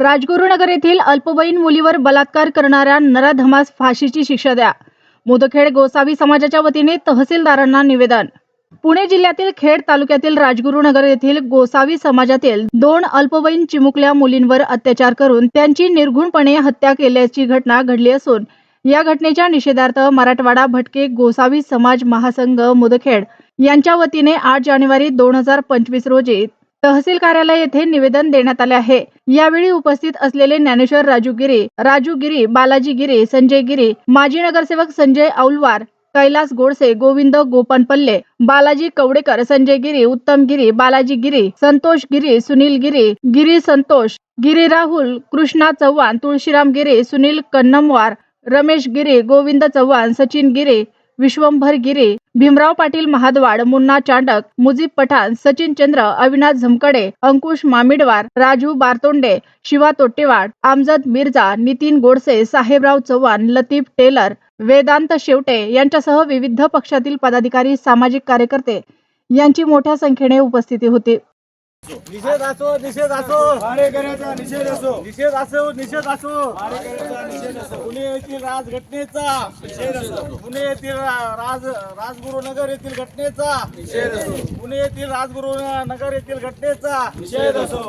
राजगुरुनगर येथील अल्पवयीन मुलीवर बलात्कार करणाऱ्या नराधमास फाशीची शिक्षा द्या. मुदखेड गोसावी समाजाच्या वतीने तहसीलदारांना निवेदन. पुणे जिल्ह्यातील खेड तालुक्यातील राजगुरुनगर येथील गोसावी समाजातील दोन अल्पवयीन चिमुकल्या मुलींवर अत्याचार करून त्यांची निर्घुणपणे हत्या केल्याची घटना घडली असून या घटनेच्या निषेधार्थ मराठवाडा भटके गोसावी समाज महासंघ मुदखेड यांच्या वतीने आठ जानेवारी दोन हजार पंचवीस रोजी तहसील कार्यालय येथे निवेदन देण्यात आले आहे. यावेळी उपस्थित असलेले ज्ञानेश्वर राजू गिरे राजू गिरी बालाजी गिरे संजय गिरे माजी नगरसेवक संजय औलवार कैलास गोडसे गोविंद गोपनपल्ले बालाजी कवडेकर संजय गिरी उत्तम गिरी बालाजी गिरी संतोष गिरी सुनील गिरी गिरी संतोष गिरी राहुल कृष्णा चव्हाण तुळशीराम गिरे सुनील कन्नमवार रमेश गिरे गोविंद चव्हाण सचिन गिरे विश्वंभर गिरी भीमराव पाटील महादवाड मुन्ना चांडक मुजीब पठाण सचिन चंद्र अविनाश झमकडे अंकुश मामिडवार राजू बारतोंडे शिवा तोट्टेवाड आमजद मिर्झा नितीन गोडसे साहेबराव चव्हाण लतीफ टेलर वेदांत शेवटे यांच्यासह विविध पक्षातील पदाधिकारी सामाजिक कार्यकर्ते यांची मोठ्या संख्येने उपस्थिती होती. निषेध असो निषेध असो. भाडेकऱ्याचा निषेध असो. निषेध असो निषेध असो. भाडेकऱ्याचा निषेध असो. पुणे येथील राजघटनेचा. निषेध असो. पुणे येथील राज राजगुरुनगर येथील घटनेचा. निषेध असो. पुणे येथील राजगुरु नगर येथील घटनेचा. निषेध असो.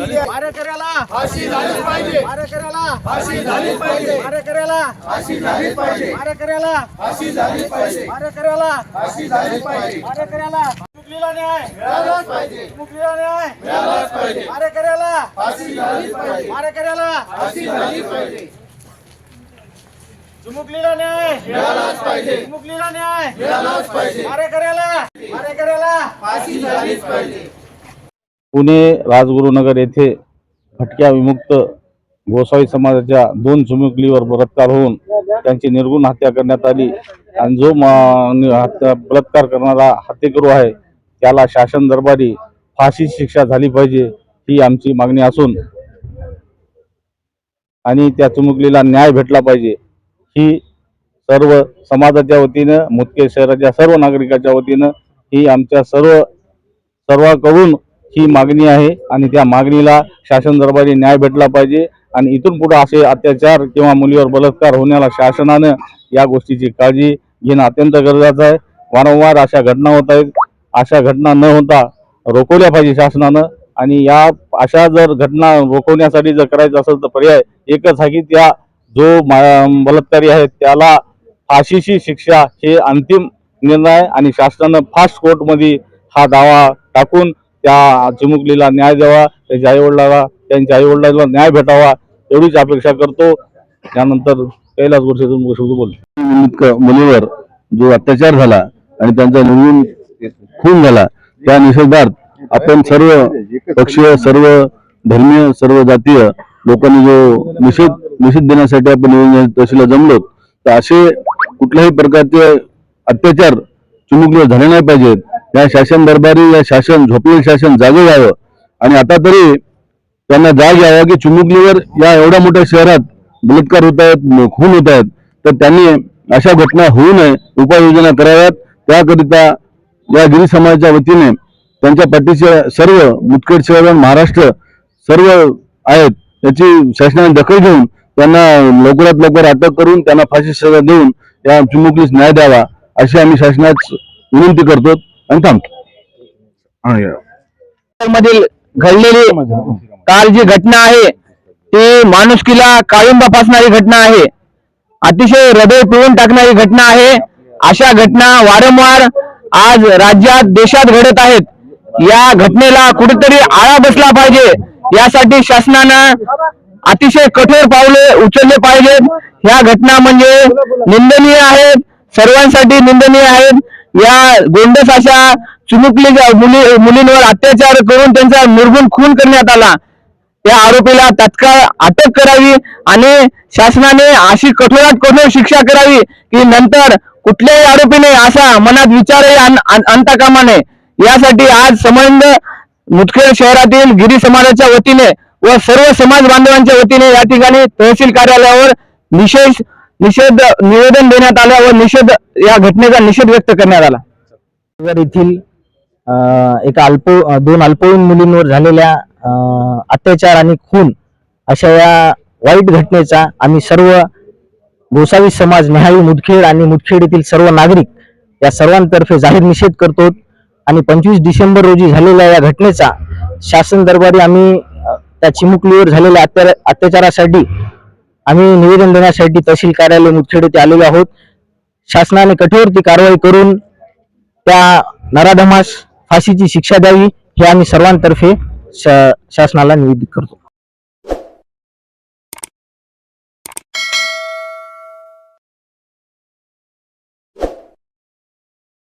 द्या. मारेकऱ्याला फाशी झालीच पाहिजे. मारेकऱ्याला फाशी झालीच पाहिजे. मारेकऱ्याला फाशी झालीच पाहिजे. मारेकऱ्याला फाशी झालीच पाहिजे. मारेकऱ्याला फाशी झालीच पाहिजे. मारेकऱ्याला चुकलेला न्याय. मिळालाच पाहिजे. चुकलेला न्याय. मिळालाच पाहिजे. मारेकऱ्याला. फाशी झालीच पाहिजे. मारेकऱ्याला. फाशी झालीच पाहिजे. चुमुकलेला न्याय. मिळालाच पाहिजे. चुमुकलेला न्याय. मिळालाच पाहिजे. मारेकऱ्याला. मारेकऱ्याला. फाशी झालीच पाहिजे. पुणे राजगुरुनगर येथे भटक्या विमुक्त गोसावी समाजाच्या दोन चिमुकलीवर बलात्कार होऊन त्यांची निर्गुण हत्या करण्यात आली. आणि जो बलात्कार करणारा हत्येकरू आहे त्याला शासन दरबारी फाशी शिक्षा झाली पाहिजे ही आमची मागणी असून आणि त्या चुमुकलीला न्याय भेटला पाहिजे. ही सर्व समाजाच्या वतीनं मुदखेड शहराच्या सर्व नागरिकाच्या वतीनं ही आमच्या सर्व सर्वांकडून ही मागणी आहे आणि त्या मागणीला शासन दरबारी न्याय भेटला पाहिजे आणि इथून पुढे असे अत्याचार किंवा मुलीवर बलात्कार होण्याला शासनानं या गोष्टीची काळजी घेणं अत्यंत गरजेचं आहे. वारंवार अशा घटना होत आहेत. अशा घटना न होता रोखवल्या पाहिजे शासनानं. आणि या अशा जर घटना रोखवण्यासाठी जर करायचं असेल तर पर्याय एकच आहे की त्या जो बलात्कारी आहे त्याला फाशीची शिक्षा हे अंतिम निर्णय आणि शासनानं फास्ट कोर्टमध्ये हा दावा टाकून त्या चिमुकलीला न्याय द्यावा त्याच्या आईवडिलाला त्यांच्या आईवडिलाला न्याय भेटावा एवढीच अपेक्षा करतो. त्यानंतर कैलास गोरसेतून बोल मुलीवर जो अत्याचार झाला आणि त्यांचा नवीन खून झाला. त्या निषेधार्थ आपण सर्व पक्षीय सर्व धर्मीय सर्व जातीय लोकांनी जो निषेध निषेध देण्यासाठी आपण निवडणूक तहसीलला जमलो तर असे कुठल्याही प्रकारचे अत्याचार चुमुकले झाले नाही पाहिजेत. या शासन दरबारी या शासन झोपलेलं शासन जागे यावं आणि आता तरी त्यांना जाग यावा की चुमुकलीवर या एवढ्या मोठ्या शहरात बलात्कार होत आहेत खून होत आहेत तर त्यांनी अशा घटना होऊ नये उपाययोजना कराव्यात. त्याकरिता या गिरी समाजाच्या वतीने त्यांच्या पाठीचे सर्व मुतखेड शहर आणि महाराष्ट्र सर्व आहेत याची शासनाने दखल घेऊन त्यांना लवकरात लवकर अटक करून त्यांना फाशी सजा देऊन या चिमुकलीस न्याय द्यावा अशी आम्ही शासनास विनंती करतो आणि थांबतो. हा, या. मधील घडलेली काल जी घटना आहे ती माणुसकीला काळिंबा फासणारी घटना आहे. अतिशय हृदय पिळून टाकणारी घटना आहे. अशा घटना वारंवार आज राज्यात देशात घडत आहेत. या घटनेला कुठेतरी आळा बसला पाहिजे. यासाठी शासनानं अतिशय कठोर पावले उचलले पाहिजेत. ह्या घटना म्हणजे निंदनीय आहेत. सर्वांसाठी निंदनीय आहेत. या गोंडस अशा चिमुकली मुली मुलींवर अत्याचार करून त्यांचा निर्गुण खून करण्यात आला. या आरोपीला तत्काळ अटक करावी आणि शासनाने अशी कठोरात कठोर शिक्षा करावी की नंतर कुठल्याही आरोपीने असा मनात विचारही आण- आणता कामा नये. यासाठी आज संबंध मुदखेड शहरातील गिरी समाजाच्या वतीने व सर्व समाज बांधवांच्या वतीने या ठिकाणी तहसील कार्यालयावर निषेध निषेध निवेदन देण्यात आलं व निषेध या घटनेचा निषेध व्यक्त करण्यात आला. येथील एका अल्प दोन अल्पवयीन मुलींवर झालेल्या अत्याचार आणि खून अशा या वाईट घटनेचा आम्ही सर्व गोसावी समाज नेहाळी मुदखेड आणि मुदखेड येथील सर्व नागरिक या सर्वांतर्फे जाहीर निषेध करतो. आणि पंचवीस डिसेंबर रोजी झालेल्या या घटनेचा शासन दरबारी आम्ही त्या चिमुकलीवर झालेल्या अत्या अत्याचारासाठी आम्ही निवेदन देण्यासाठी तहसील कार्यालय मुदखेड येथे आलेलो आहोत. शासनाने कठोर ती कारवाई करून त्या नराधमास फाशीची शिक्षा द्यावी हे आम्ही सर्वांतर्फे शा- शासनाला निवेदित करतो.